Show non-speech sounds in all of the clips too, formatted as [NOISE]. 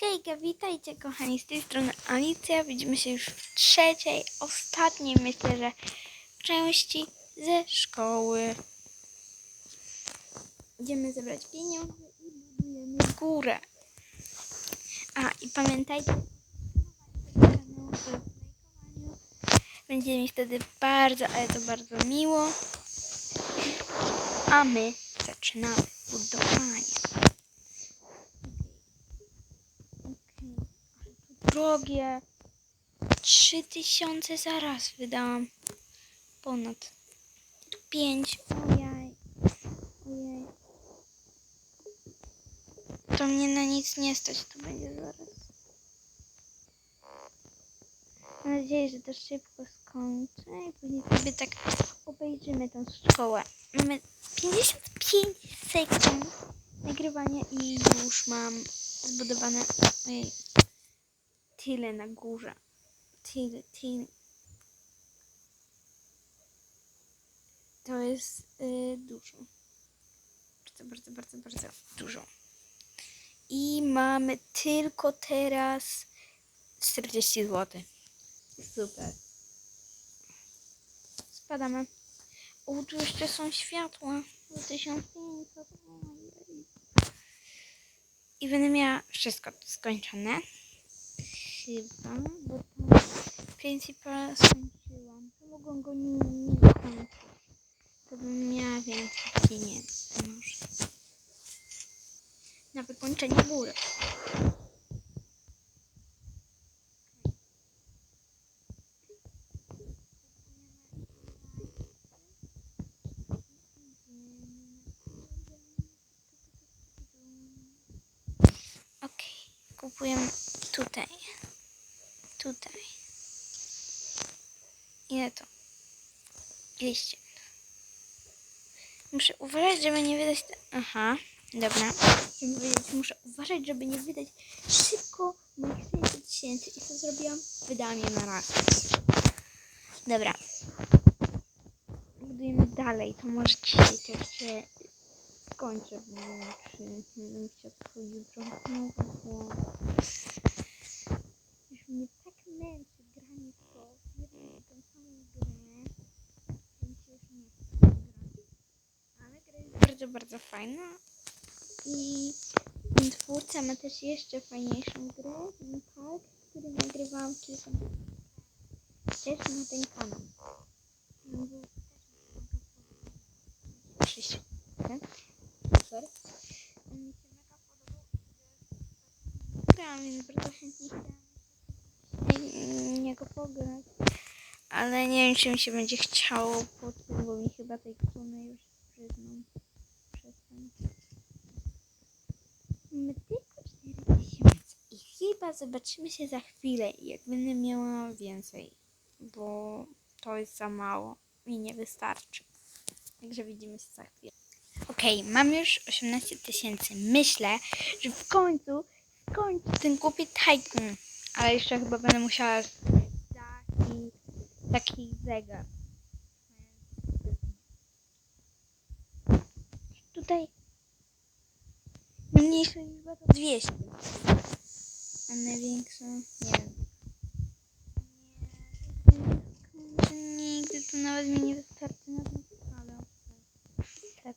Hejka, witajcie kochani, z tej strony Alicja. Widzimy się już w trzeciej, ostatniej myślę, że części ze szkoły. Idziemy zebrać pieniądze i budujemy górę. A i pamiętajcie, będzie mi wtedy bardzo, ale to bardzo miło. A my zaczynamy budowanie. Okej, ale to drogie. Trzy tysiące zaraz wydałam. Ponad. Tu pięć. Ojej. Ojej. To mnie na nic nie stać. To będzie zaraz. Mam nadzieję, że to szybko skończę i później sobie tak obejrzymy tą szkołę. Mamy 55 sekund nagrywania i już mam zbudowane ojej, tyle na górze. Tyle, tyle. To jest y, dużo. Bardzo, bardzo, bardzo, bardzo dużo. I mamy tylko teraz 40 zł. Super. Spadamy. O, tu jeszcze są światła. Do 1500. Ojej. I będę miała wszystko skończone. Chyba, bo tam Principal skończyłam. To mogłam go nie, nie dokończyć. To bym miała więcej pieniędzy może. Na wykończenie góry. Okej, kupujemy tutaj. Tutaj. Ile to? 200. Muszę uważać, żeby nie wydać... Aha, dobra. Muszę uważać, żeby nie wydać szybko moich 600 tysięcy. I co zrobiłam? Wydałam je na raz. Dobra. Budujemy dalej. To może dzisiaj też się skończę. bo czy nie wiem, czy odchodzi jutro znowu, bo już mnie tak męczy granie w to. Jedną i tą samą grę. że mi się już nie chce grać. Ale gra jest bardzo, fajna. I twórca ma też jeszcze fajniejszą grę, ten park, który nagrywałam kilka też na ten kanał. Tak? Super. Grałam, więc bardzo chętnie chciałam niego pograć. Ale nie wiem, czy mi się będzie chciało bo mi chyba tej kuny już przyznał. Przestań. Mamy tylko 4000 i chyba zobaczymy się za chwilę, jak będę miała więcej, bo to jest za mało i nie wystarczy. Także widzimy się za chwilę. Okej, mam już 18 tysięcy. Myślę, że w końcu skończy ten głupi Titan. Ale jeszcze chyba będę musiała taki, taki zegar. Tutaj mniejsza liczba to 200. A największa, nie wiem. Nigdy to nawet mi nie wystarczy na tą skalę. Tak.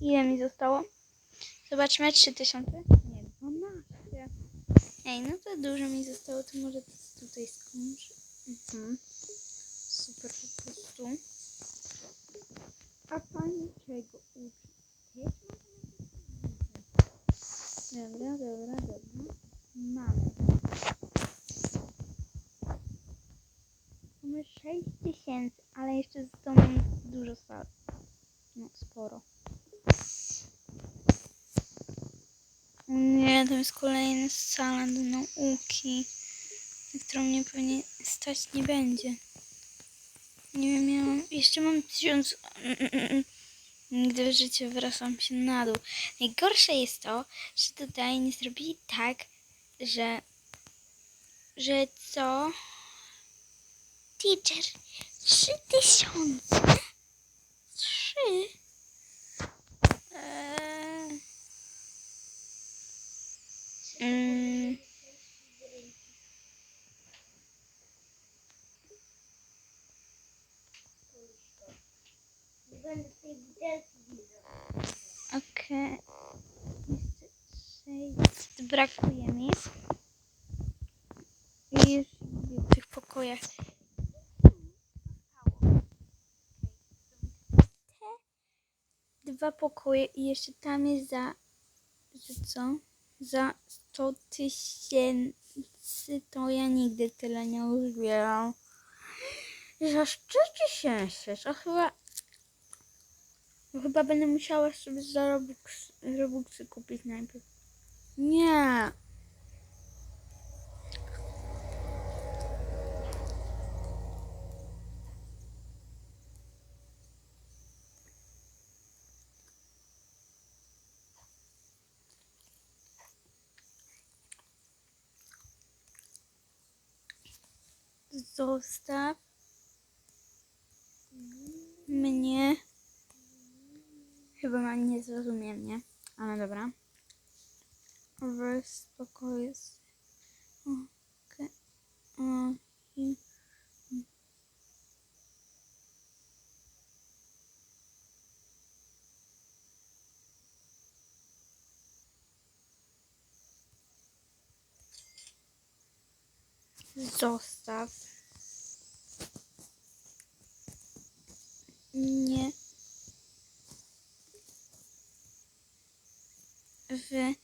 Ile mi zostało? Zobaczmy, 3000? Nie, 12. Ej, no to dużo mi zostało, to może tutaj skończę. Mhm. Super po prostu. A pani czego uczy? Też można Dobra, dobra, dobra. Mamy. Mamy 6 tysięcy, ale jeszcze zostało nam dużo sal. No, sporo. O Nie, to jest kolejna sala do nauki, na którą mnie pewnie stać nie będzie. Nie wiem, ja mam, jeszcze mam tysiąc... Nigdy w życiu wyrosłam się na dół. Najgorsze jest to, że tutaj nie zrobili tak, że... Że co? Teacher, trzy tysiące? Trzy? Eee... brakuje miejsc. I jeszcze Te dwa pokoje i jeszcze tam jest za, że co? Za 100 tysięcy to ja nigdy tyle nie uzbieram. Za 100 tysięcy to chyba chyba będę musiała sobie za Robux, Robuxy kupić najpierw. Nie. Zostaw mnie. Chyba ma nie zrozumiem, nie? Ale dobra. W spokoju. z- Okej. O, i- Zostaw. Nie. w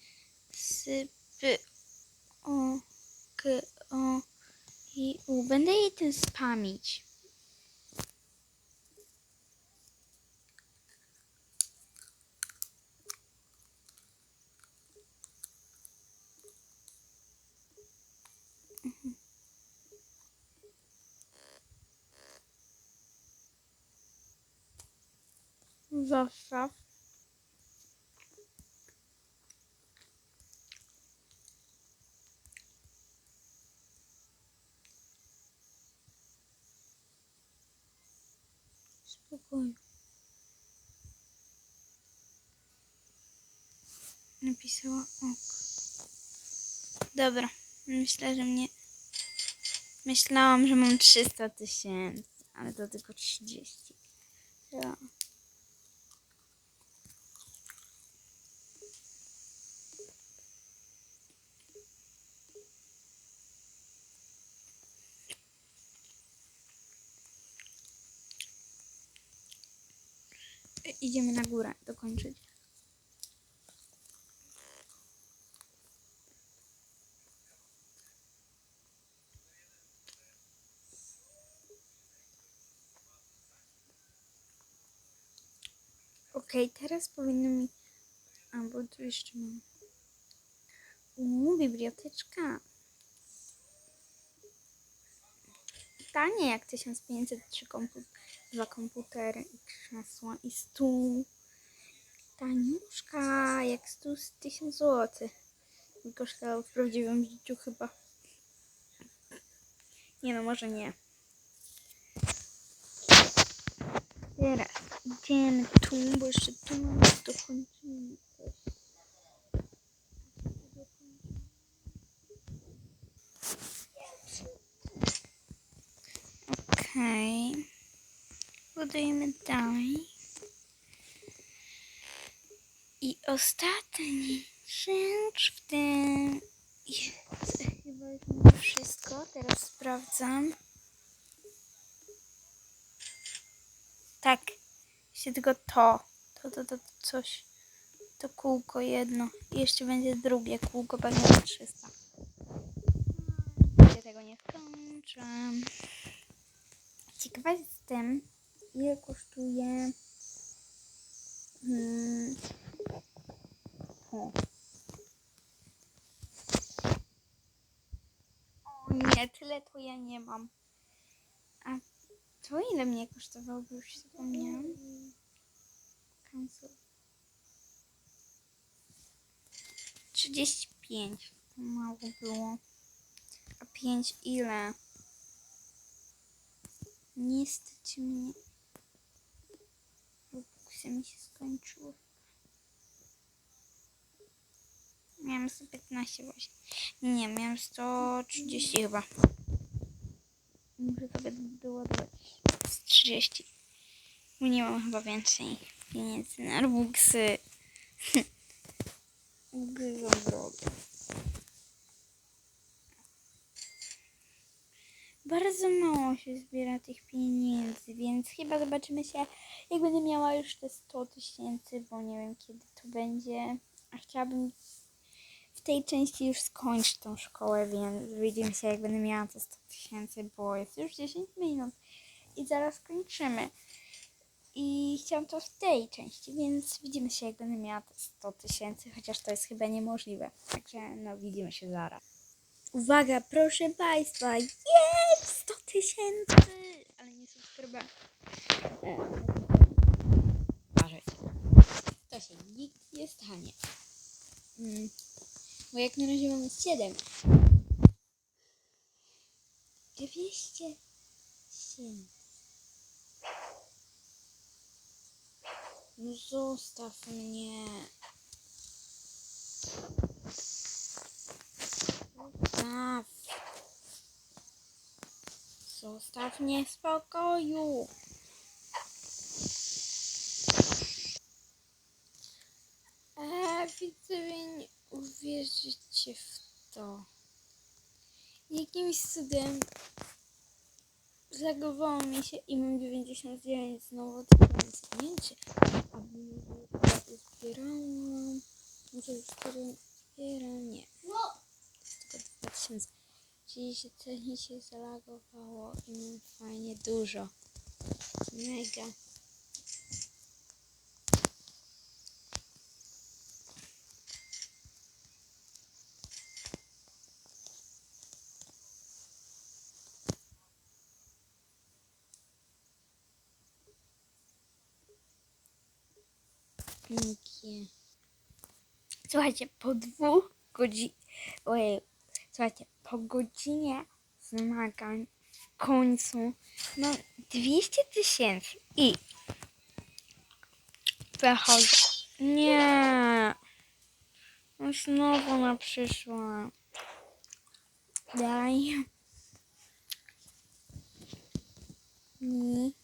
sypy o k o i u. Będę jej tym spamić. Zostaw. Spokojnie. Napisała ok. Dobra. Myślę, że mnie... Myślałam, że mam 300 tysięcy, ale to tylko 30. Ja. Idziemy na górę dokończyć. Okej, teraz powinno mi... A, bo tu jeszcze mam... Uuu, biblioteczka. Tanie jak 1500, trzy kompu dwa komputery i krzesła i stół. Taniuszka, jak stół z 1000 zł. Kosztował w prawdziwym życiu chyba. Nie no, może nie. Teraz idziemy tu, bo jeszcze tu mamy dokończymy coś. Okej. Budujemy dalej. I ostatni rzecz w tym jest chyba już wszystko. Teraz sprawdzam. Tak. Jeszcze tylko to. To, to, to coś. To kółko jedno. I jeszcze będzie drugie kółko, pewnie na 300. Ja tego nie skończę. Ciekawa jestem, ile kosztuje. Hmm, o. o nie, tyle to ja nie mam. A to ile mnie kosztowało, bo już zapomniałam. Cancel. 35. To mało było. A 5 ile? Nie stać mnie. Robuxy mi się skończyły. Miałem 115 właśnie. Nie, miałem 130 chyba. Muszę sobie doładować z 30. Bo nie mam chyba więcej pieniędzy na Robuxy. [LAUGHS] Ugryzą drogę. Bardzo mało się zbiera tych pieniędzy, więc chyba zobaczymy się, jak będę miała już te 100 tysięcy, bo nie wiem kiedy to będzie. A chciałabym w tej części już skończyć tą szkołę, więc widzimy się, jak będę miała te 100 tysięcy, bo jest już 10 minut i zaraz kończymy. I chciałam to w tej części, więc widzimy się, jak będę miała te 100 tysięcy, chociaż to jest chyba niemożliwe. Także no, widzimy się zaraz. Uwaga, proszę Państwa, jest 100 tysięcy! Ale nie subskryba. Uważajcie. To się nikt nie stanie. Mm. Bo jak na razie mamy 7. 200 tysięcy. No zostaw mnie. Zostaw. Zostaw mnie w spokoju. Eee, widzowie, nie uwierzycie w to. Jakimś cudem zagowało mi się i mam 99 znowu tysięcy. Nie wiem, czy zbierałam. Może zbieram. Nie. Tylko 2000. Czyli się zalagowało i fajnie dużo. Mega. Słuchajcie, po dwóch godzinach. Ojej, słuchajcie, po godzinie zmagań w końcu mam 200 tysięcy i wychodzę. Nie. No znowu ona przyszła. Daj. Mi.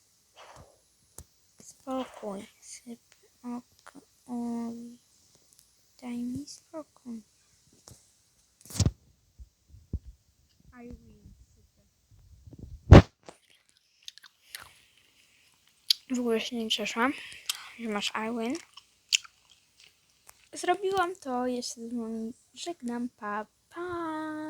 Spokój. Syp. Ok. Oj. Daj mi spokój. I win. W ogóle się nie cieszę, że masz I win. Zrobiłam to, jeszcze z wami żegnam, pa.